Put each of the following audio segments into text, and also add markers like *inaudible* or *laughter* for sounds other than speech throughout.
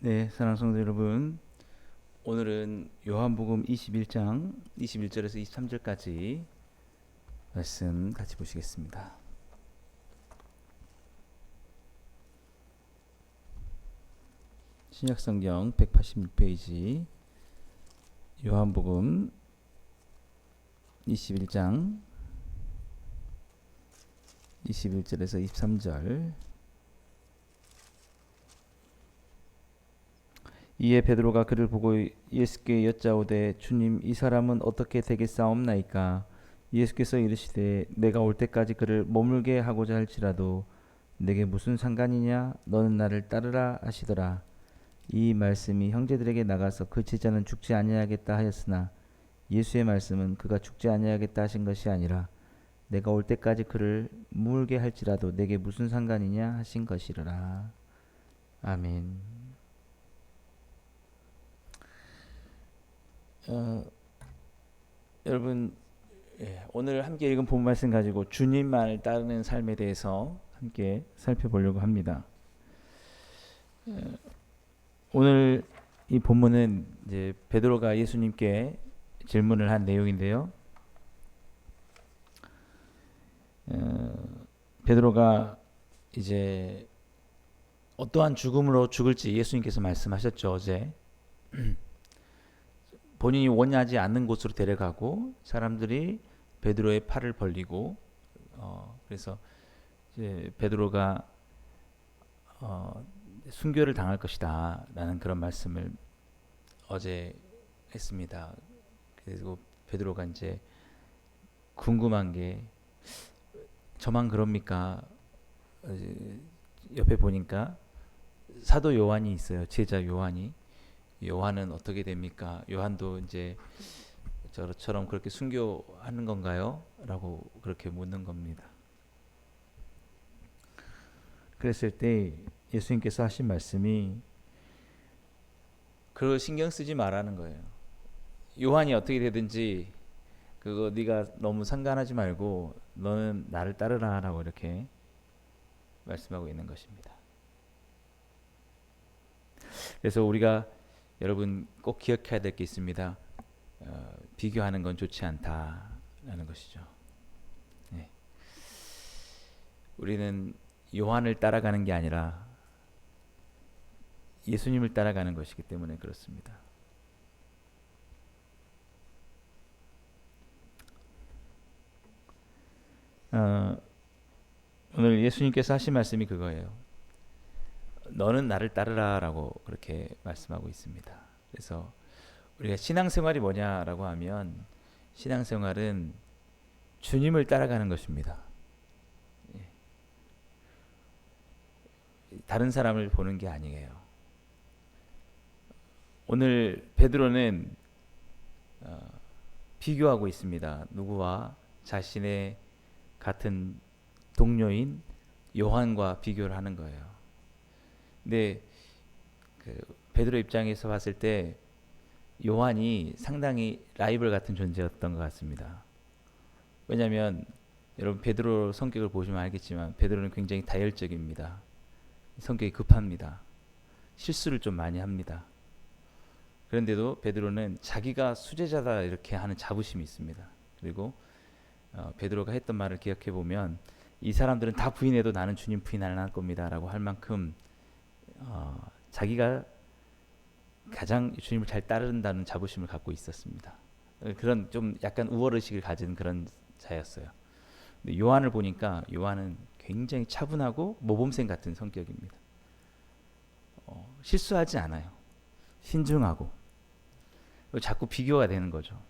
네, 사랑하는 성도 여러분. 오늘은 요한복음 21장 21절에서 23절까지 말씀 같이 보시겠습니다. 신약 성경 186페이지 요한복음 21장 21절에서 23절 이에 베드로가 그를 보고 예수께 여짜오되 주님 이 사람은 어떻게 되겠사옵나이까? 예수께서 이르시되 내가 올 때까지 그를 머물게 하고자 할지라도 내게 무슨 상관이냐? 너는 나를 따르라 하시더라. 이 말씀이 형제들에게 나가서 그 제자는 죽지 아니하겠다 하였으나 예수의 말씀은 그가 죽지 아니하겠다 하신 것이 아니라 내가 올 때까지 그를 물게 할지라도 내게 무슨 상관이냐 하신 것이라. 아멘. 어, 여러분 예, 오늘 함께 읽은 본 말씀 가지고 주님만을 따르는 삶에 대해서 함께 살펴보려고 합니다. 어, 오늘 이 본문은 이제 베드로가 예수님께 질문을 한 내용인데요. 어, 베드로가 이제 어떠한 죽음으로 죽을지 예수님께서 말씀하셨죠 어제. *clears throat* 본인이 원하지 않는 곳으로 데려가고 사람들이 베드로의 팔을 벌리고 어, 그래서 이제 베드로가 어, 순교를 당할 것이다라는 그런 말씀을 어제 했습니다. 그리고 베드로가 이제 궁금한 게 저만 그럽니까? 옆에 보니까 사도 요한이 있어요. 제자 요한이. 요한은 어떻게 됩니까? 요한도 이제 저처럼 그렇게 순교하는 건가요? 라고 그렇게 묻는 겁니다. 그랬을 때 예수님께서 하신 말씀이 그걸 신경 쓰지 말라는 거예요. 요한이 어떻게 되든지 그거 네가 너무 상관하지 말고 너는 나를 따르라라고 이렇게 말씀하고 있는 것입니다. 그래서 우리가 여러분 꼭 기억해야 될 게 있습니다. 어, 비교하는 건 좋지 않다라는 것이죠. 네. 우리는 요한을 따라가는 게 아니라 예수님을 따라가는 것이기 때문에 그렇습니다. 어, 오늘 예수님께서 하신 말씀이 그거예요. 너는 나를 따르라라고 그렇게 말씀하고 있습니다. 그래서 우리가 신앙생활이 뭐냐라고 하면 신앙생활은 주님을 따라가는 것입니다. 예. 다른 사람을 보는 게 아니에요. 오늘 베드로는 어, 비교하고 있습니다. 누구와 자신의 같은 동료인 요한과 비교를 하는 거예요. 근데 그 베드로 입장에서 봤을 때 요한이 상당히 라이벌 같은 존재였던 것 같습니다. 왜냐하면 여러분 베드로 성격을 보시면 알겠지만 베드로는 굉장히 다혈적입니다. 성격이 급합니다. 실수를 좀 많이 합니다. 그런데도 베드로는 자기가 수제자다 이렇게 하는 자부심이 있습니다. 그리고 어, 베드로가 했던 말을 기억해 보면 이 사람들은 다 부인해도 나는 주님 부인 안할 겁니다라고 할 만큼 어, 자기가 가장 주님을 잘 따른다는 자부심을 갖고 있었습니다. 그런 좀 약간 우월 의식을 가진 그런 자였어요. 요한을 보니까 요한은 굉장히 차분하고 모범생 같은 성격입니다. 어, 실수하지 않아요. 신중하고 자꾸 비교가 되는 거죠.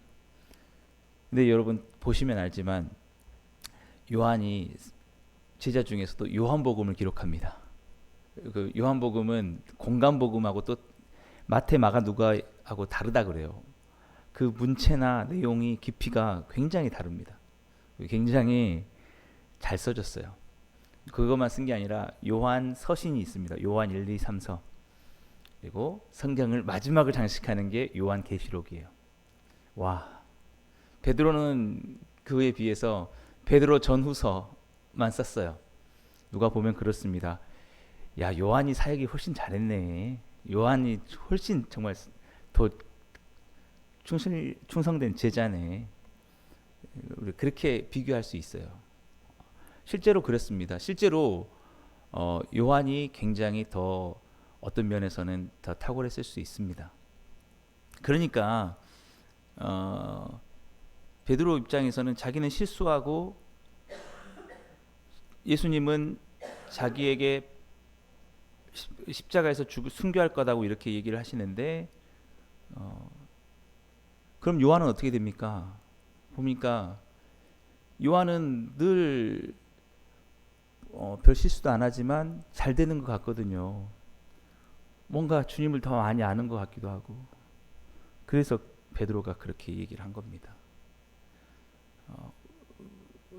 근데 여러분 보시면 알지만 요한이 제자 중에서도 요한복음을 기록합니다. 그 요한복음은 공간복음하고 또 마태, 마가, 누가하고 다르다 그래요. 그 문체나 내용이 깊이가 굉장히 다릅니다. 굉장히 잘 써졌어요. 그것만 쓴 게 아니라 요한 서신이 있습니다. 요한 1, 2, 3서. 그리고 성경을 마지막을 장식하는 게 요한 계시록이에요. 와. 베드로는 그에 비해서 베드로 전후서만 썼어요. 누가 보면 그렇습니다. 야 요한이 사역이 훨씬 잘했네. 요한이 훨씬 정말 더 충성 충성된 제자네. 우리 그렇게 비교할 수 있어요. 실제로 그렇습니다. 실제로 어, 요한이 굉장히 더 어떤 면에서는 더 탁월했을 수 있습니다. 그러니까 어, 베드로 입장에서는 자기는 실수하고 예수님은 자기에게 십- 십자가에서 죽 순교할 거다고 이렇게 얘기를 하시는데 어, 그럼 요한은 어떻게 됩니까? 보니까 요한은 늘 어, 별 실수도 안 하지만 잘 되는 것 같거든요. 뭔가 주님을 더 많이 아는 것 같기도 하고 그래서 베드로가 그렇게 얘기를 한 겁니다. 어,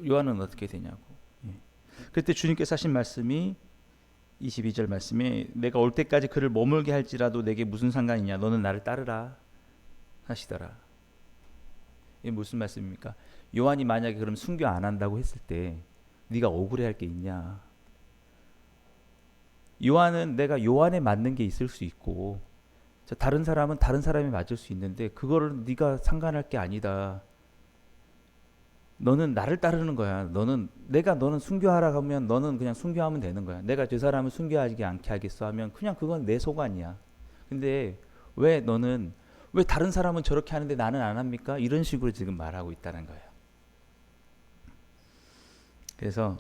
요한은 어떻게 되냐고. 예. 그때 주님께서 하신 말씀이 22절 말씀에 내가 올 때까지 그를 머물게 할지라도 내게 무슨 상관이냐 너는 나를 따르라 하시더라. 이게 무슨 말씀입니까? 요한이 만약에 그럼 순교 안 한다고 했을 때 네가 억울해할 게 있냐? 요한은 내가 요한에 맞는 게 있을 수 있고 저 다른 사람은 다른 사람이 맞을 수 있는데 그거를 네가 상관할 게 아니다. 너는 나를 따르는 거야. 너는 내가 너는 순교하라 하면 너는 그냥 순교하면 되는 거야. 내가 저 사람을 순교하지 않게 하겠어 하면 그냥 그건 내 소관이야. 근데 왜 너는 왜 다른 사람은 저렇게 하는데 나는 안 합니까? 이런 식으로 지금 말하고 있다는 거예요. 그래서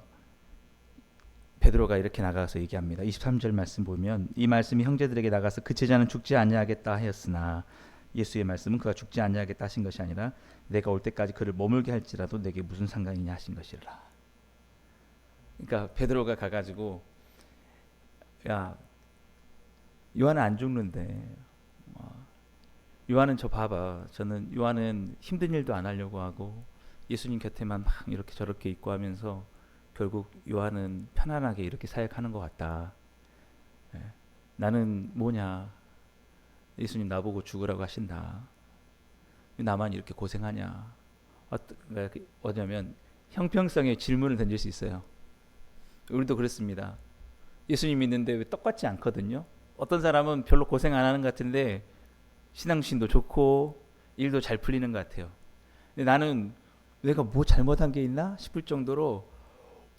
베드로가 이렇게 나가서 얘기합니다. 23절 말씀 보면 이 말씀이 형제들에게 나가서 그 제자는 죽지 아니하겠다 하였으나 예수의 말씀은 그가 죽지 아니하겠다 하신 것이 아니라 내가 올 때까지 그를 머물게 할지라도 내게 무슨 상관이냐 하신 것이라. 그러니까 베드로가 가가지고 야 요한은 안 죽는데 어, 요한은 저 봐봐 저는 요한은 힘든 일도 안 하려고 하고 예수님 곁에만 막 이렇게 저렇게 있고 하면서 결국 요한은 편안하게 이렇게 사역하는 것 같다. 예. 나는 뭐냐? 예수님 나보고 죽으라고 하신다. 왜 나만 이렇게 고생하냐? 왜 그- 어냐면 형평성의 질문을 던질 수 있어요. 우리도 그렇습니다. 예수님 믿는데 왜 똑같지 않거든요. 어떤 사람은 별로 고생 안 하는 것 같은데 신앙심도 좋고 일도 잘 풀리는 것 같아요. 근데 나는 내가 뭐 잘못한 게 있나 싶을 정도로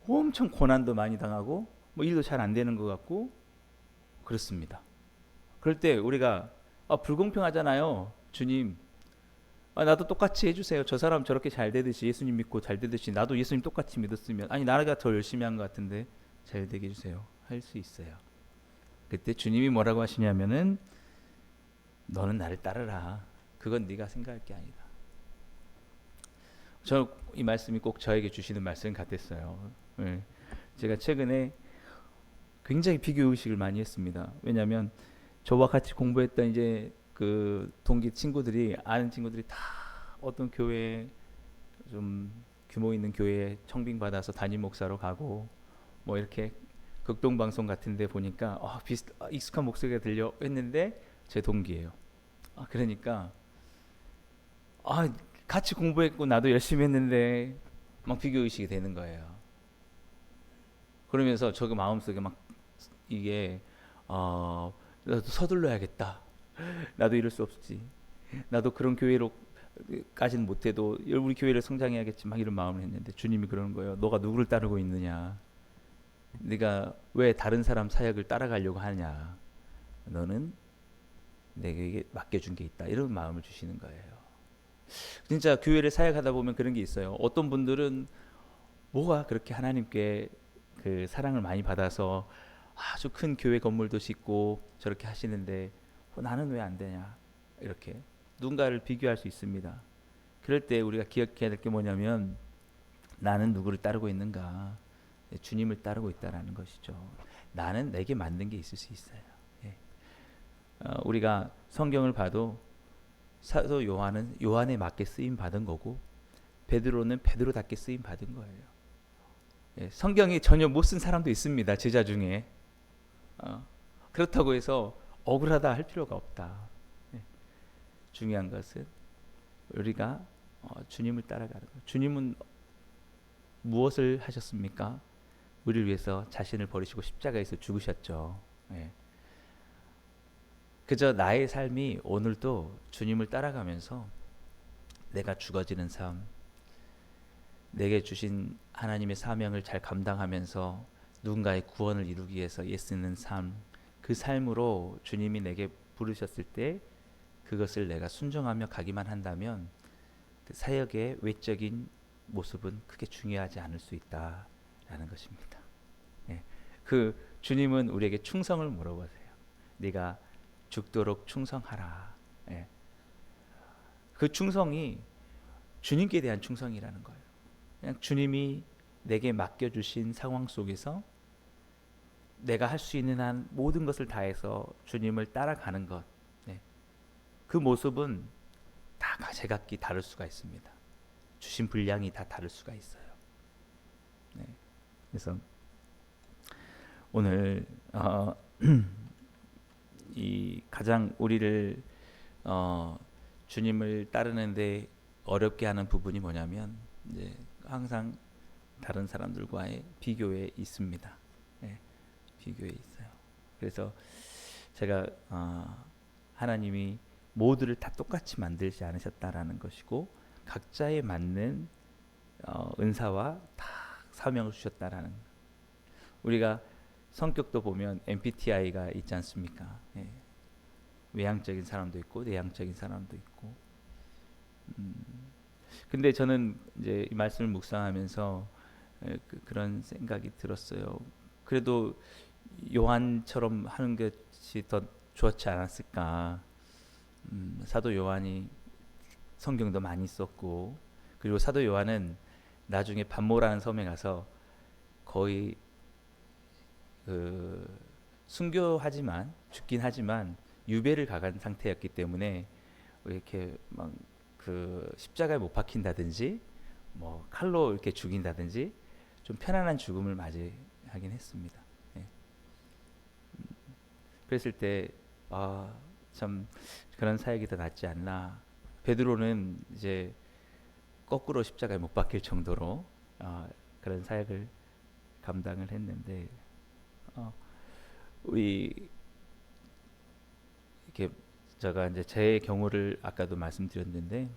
엄청 고난도 많이 당하고 뭐 일도 잘 안 되는 것 같고 그렇습니다. 그럴 때 우리가 아, 불공평하잖아요, 주님. 아, 나도 똑같이 해주세요. 저 사람 저렇게 잘 되듯이 예수님 믿고 잘 되듯이 나도 예수님 똑같이 믿었으면 아니 나가 더 열심히 한 것 같은데 잘 되게 해주세요. 할 수 있어요. 그때 주님이 뭐라고 하시냐면은 너는 나를 따르라. 그건 네가 생각할 게 아니다. 저 이 말씀이 꼭 저에게 주시는 말씀 같았어요. 예. 제가 최근에 굉장히 비교 의식을 많이 했습니다. 왜냐하면 저와 같이 공부했던 이제 그 동기 친구들이 아는 친구들이 다 어떤 교회 좀 규모 있는 교회에 청빙 받아서 담임 목사로 가고 뭐 이렇게 극동 방송 같은데 보니까 아, 비슷 아, 익숙한 목소리가 들려 했는데 제 동기예요. 아 그러니까 아 같이 공부했고 나도 열심히 했는데 막 비교 의식이 되는 거예요. 그러면서 저그 마음속에 막 이게 어 나도 서둘러야겠다. 나도 이럴 수 없지. 나도 그런 교회로 까지는 못해도 우리 교회를 성장해야겠지. 막 이런 마음을 했는데 주님이 그러는 거예요. 너가 누구를 따르고 있느냐? 네가 왜 다른 사람 사역을 따라가려고 하냐? 너는 내게 맡겨준 게 있다. 이런 마음을 주시는 거예요. 진짜 교회를 사역하다 보면 그런 게 있어요. 어떤 분들은 뭐가 그렇게 하나님께 그 사랑을 많이 받아서 아주 큰 교회 건물도 짓고 저렇게 하시는데 어, 나는 왜 안 되냐 이렇게 누군가를 비교할 수 있습니다. 그럴 때 우리가 기억해야 될 게 뭐냐면 나는 누구를 따르고 있는가 네, 주님을 따르고 있다라는 것이죠. 나는 내게 맞는 게 있을 수 있어요. 예. 어, 우리가 성경을 봐도 사도 요한은 요한에 맞게 쓰임 받은 거고 베드로는 베드로답게 쓰임 받은 거예요. 예, 성경이 전혀 못 쓴 사람도 있습니다. 제자 중에 어, 그렇다고 해서 억울하다 할 필요가 없다. 예, 중요한 것은 우리가 어, 주님을 따라가는 것. 주님은 무엇을 하셨습니까? 우리를 위해서 자신을 버리시고 십자가에서 죽으셨죠. 예. 그저 나의 삶이 오늘도 주님을 따라가면서 내가 죽어지는 삶, 내게 주신 하나님의 사명을 잘 감당하면서 누군가의 구원을 이루기 위해서 애쓰는 삶, 그 삶으로 주님이 내게 부르셨을 때 그것을 내가 순종하며 가기만 한다면 그 사역의 외적인 모습은 크게 중요하지 않을 수 있다라는 것입니다. 예. 그 주님은 우리에게 충성을 물어보세요. 네가 죽도록 충성하라. 예. 그 충성이 주님께 대한 충성이라는 거예요. 그냥 주님이 내게 맡겨주신 상황 속에서 내가 할 수 있는 한 모든 것을 다해서 주님을 따라가는 것. 네. 그 모습은 다 제각기 다를 수가 있습니다. 주신 분량이 다 다를 수가 있어요. 네. 그래서 오늘 어, *clears throat* 이 가장 우리를 어, 주님을 따르는데 어렵게 하는 부분이 뭐냐면 이제 항상 다른 사람들과의 비교에 있습니다. 예, 비교에 있어요. 그래서 제가 어, 하나님이 모두를 다 똑같이 만들지 않으셨다라는 것이고 각자에 맞는 어, 은사와 다 사명을 주셨다라는 우리가 성격도 보면 MBTI가 있지 않습니까? 예. 외향적인 사람도 있고 내향적인 사람도 있고. 음, 근데 저는 이제 이 말씀을 묵상하면서 에, 그, 그런 생각이 들었어요. 그래도 요한처럼 하는 것이 더 좋지 않았을까? 음, 사도 요한이 성경도 많이 썼고 그리고 사도 요한은 나중에 반모라는 섬에 가서 거의 그 순교하지만 죽긴 하지만 유배를 가간 상태였기 때문에 이렇게 막 그 십자가에 못 박힌다든지 뭐 칼로 이렇게 죽인다든지 좀 편안한 죽음을 맞이하긴 했습니다. 예. 음, 그랬을 때 아 참 그런 사역이 더 낫지 않나. 베드로는 이제 거꾸로 십자가에 못 박힐 정도로 어, 그런 사역을 감당을 했는데 어, 우리 이렇게 제가 이제 제 경우를 아까도 말씀드렸는데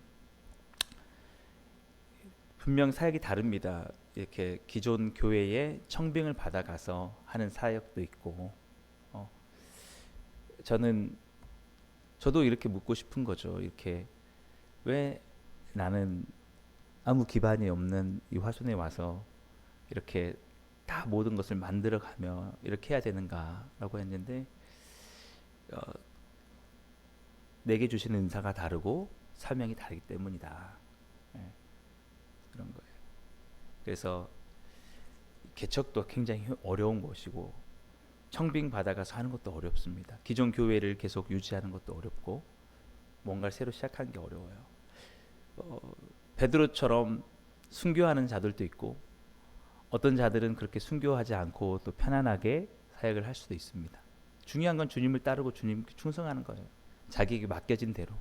분명 사역이 다릅니다. 이렇게 기존 교회에 청빙을 받아가서 하는 사역도 있고, 어, 저는 저도 이렇게 묻고 싶은 거죠. 이렇게 왜 나는 아무 기반이 없는 이 화순에 와서 이렇게 다 모든 것을 만들어가며 이렇게 해야 되는가라고 했는데 어, 내게 주시는 은사가 다르고 사명이 다르기 때문이다. 예, 그런 거예요. 그래서 개척도 굉장히 어려운 것이고 청빙 받아가서 하는 것도 어렵습니다. 기존 교회를 계속 유지하는 것도 어렵고 뭔가를 새로 시작하는 게 어려워요. 어, 베드로처럼 순교하는 자들도 있고 어떤 자들은 그렇게 순교하지 않고 또 편안하게 사역을 할 수도 있습니다. 중요한 건 주님을 따르고 주님께 충성하는 거예요. 자기에게 맡겨진 대로.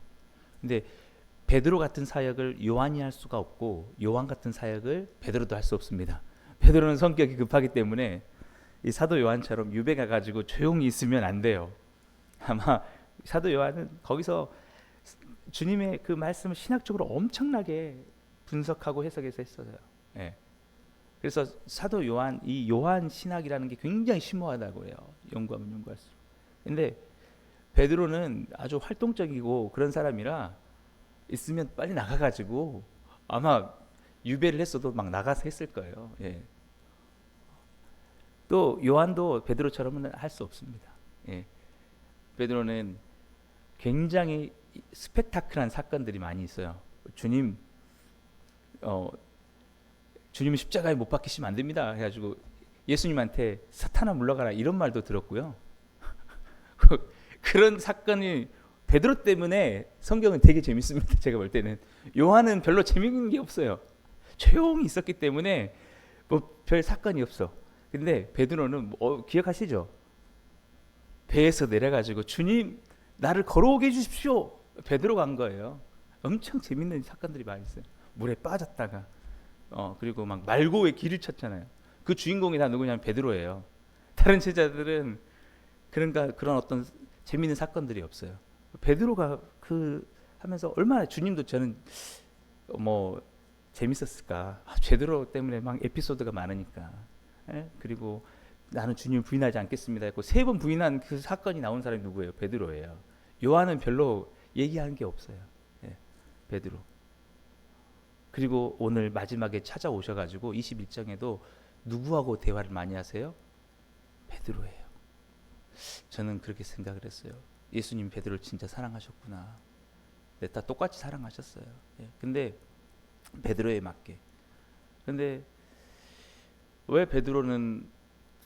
근데 베드로 같은 사역을 요한이 할 수가 없고 요한 같은 사역을 베드로도 할 수 없습니다. 베드로는 성격이 급하기 때문에 이 사도 요한처럼 유배가 가지고 조용히 있으면 안 돼요. 아마 사도 요한은 거기서 주님의 그 말씀을 신학적으로 엄청나게 분석하고 해석해서 했어요. 예. 그래서 사도 요한 이 요한 신학이라는 게 굉장히 심오하다고 해요. 연구하면 연구할수록. 근데 베드로는 아주 활동적이고 그런 사람이라 있으면 빨리 나가가지고 아마 유배를 했어도 막 나가서 했을 거예요. 예. 또 요한도 베드로처럼은 할 수 없습니다. 예. 베드로는 굉장히 스펙타클한 사건들이 많이 있어요. 주님, 어, 주님 십자가에 못 박히시면 안 됩니다. 해가지고 예수님한테 사탄아 물러가라 이런 말도 들었고요. *laughs* 그런 사건이 베드로 때문에 성경은 되게 재밌습니다. *laughs* 제가 볼 때는 요한은 별로 재밌는 게 없어요. 조용히 있었기 때문에 뭐 별 사건이 없어. 근데 베드로는 뭐 기억하시죠? 배에서 내려가지고 주님 나를 걸어오게 해주십시오. 베드로 간 거예요. 엄청 재밌는 사건들이 많이 있어요. 물에 빠졌다가 어 그리고 막 말고의 길을 쳤잖아요. 그 주인공이 다 누구냐면 베드로예요. 다른 제자들은 그런가 그런 어떤 재미있는 사건들이 없어요. 베드로가 그 하면서 얼마나 주님도 저는 뭐 재밌었을까. 아, 베드로 때문에 막 에피소드가 많으니까. 예? 그리고 나는 주님 부인하지 않겠습니다 했고 세 번 부인한 그 사건이 나온 사람이 누구예요? 베드로예요. 요한은 별로 얘기하는 게 없어요. 예, 베드로. 그리고 오늘 마지막에 찾아오셔가지고 21장에도 누구하고 대화를 많이 하세요? 베드로예요. 저는 그렇게 생각을 했어요. 예수님 베드로를 진짜 사랑하셨구나. 네, 다 똑같이 사랑하셨어요. 예, 근데 베드로에 맞게. 근데 왜 베드로는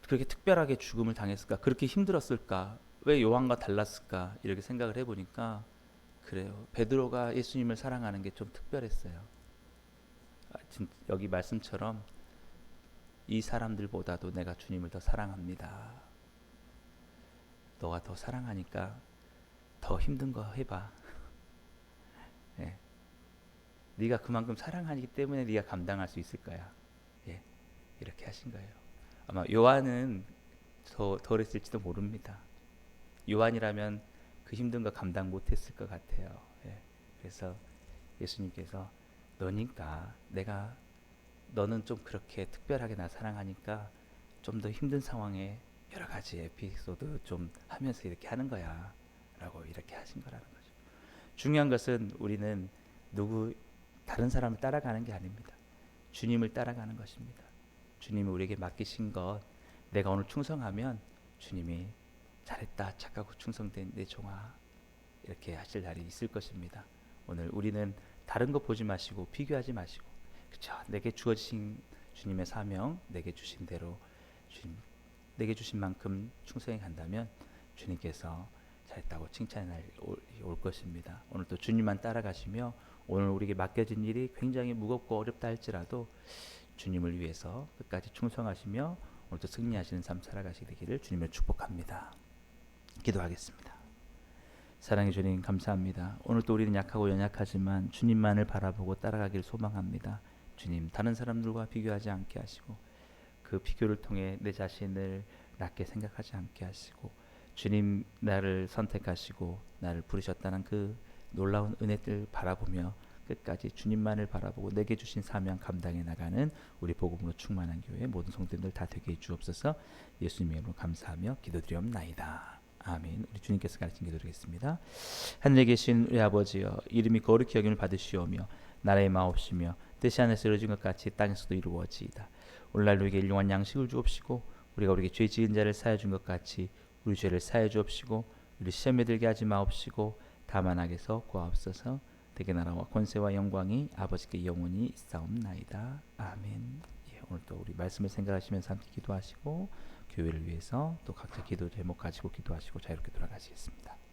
그렇게 특별하게 죽음을 당했을까? 그렇게 힘들었을까? 왜 요한과 달랐을까? 이렇게 생각을 해보니까 그래요. 베드로가 예수님을 사랑하는 게 좀 특별했어요. 아, 진- 여기 말씀처럼 이 사람들보다도 내가 주님을 더 사랑합니다. 너가 더 사랑하니까 더 힘든 거 해봐. 예. 네가 그만큼 사랑하기 때문에 네가 감당할 수 있을 거야. 예. 이렇게 하신 거예요. 아마 요한은 더 덜했을지도 모릅니다. 요한이라면 그 힘든 거 감당 못했을 것 같아요. 예. 그래서 예수님께서 너니까 내가 너는 좀 그렇게 특별하게 나 사랑하니까 좀 더 힘든 상황에 여러 가지 에피소드 좀 하면서 이렇게 하는 거야. 라고 이렇게 하신 거라는 거죠. 중요한 것은 우리는 누구 다른 사람을 따라가는 게 아닙니다. 주님을 따라가는 것입니다. 주님이 우리에게 맡기신 것 내가 오늘 충성하면 주님이 잘했다 착하고 충성된 내 종아 이렇게 하실 날이 있을 것입니다. 오늘 우리는 다른 거 보지 마시고 비교하지 마시고 그렇죠. 내게 주어진 주님의 사명 내게 주신 대로 주님 내게 주신 만큼 충성해 간다면 주님께서 잘했다고 날이 올, 올 것입니다. 오늘 또 주님만 따라가시며 오늘 우리에게 맡겨진 일이 굉장히 무겁고 어렵다 할지라도 주님을 위해서 끝까지 충성하시며 오늘도 승리하시는 삶 살아가시게 되기를 주님을 축복합니다. 기도하겠습니다. 사랑해 주님 감사합니다. 오늘도 우리는 약하고 연약하지만 주님만을 바라보고 따라가기를 소망합니다. 주님 다른 사람들과 비교하지 않게 하시고 그 비교를 통해 내 자신을 낮게 생각하지 않게 하시고 주님 나를 선택하시고 나를 부르셨다는 그 놀라운 은혜들 바라보며 끝까지 주님만을 바라보고 내게 주신 사명 감당해 나가는 우리 복음으로 충만한 교회 모든 성도님들 다 되게 해 주옵소서 예수님의 이름으로 감사하며 기도드리옵나이다. 아멘. 우리 주님께서 가르친 기도 드리겠습니다. 하늘에 계신 우리 아버지여 이름이 거룩히 여김을 받으시오며 나라의 마옵시며 뜻이 하늘에서 이루어진 것 같이 땅에서도 이루어지이다. 오늘날 우리에게 일용한 양식을 주옵시고 우리가 우리에게 죄 지은 자를 사여 준 것 같이 우리 죄를 사여 주옵시고 우리 시험에 들게 하지 마옵시고 다만 악에서 구하옵소서 대개 나라와 권세와 영광이 아버지께 영원히 있사옵나이다. 아멘. 예, 오늘 또 우리 말씀을 생각하시면서 함께 기도하시고 교회를 위해서 또 각자 기도 제목 가지고 기도하시고 자유롭게 돌아가시겠습니다.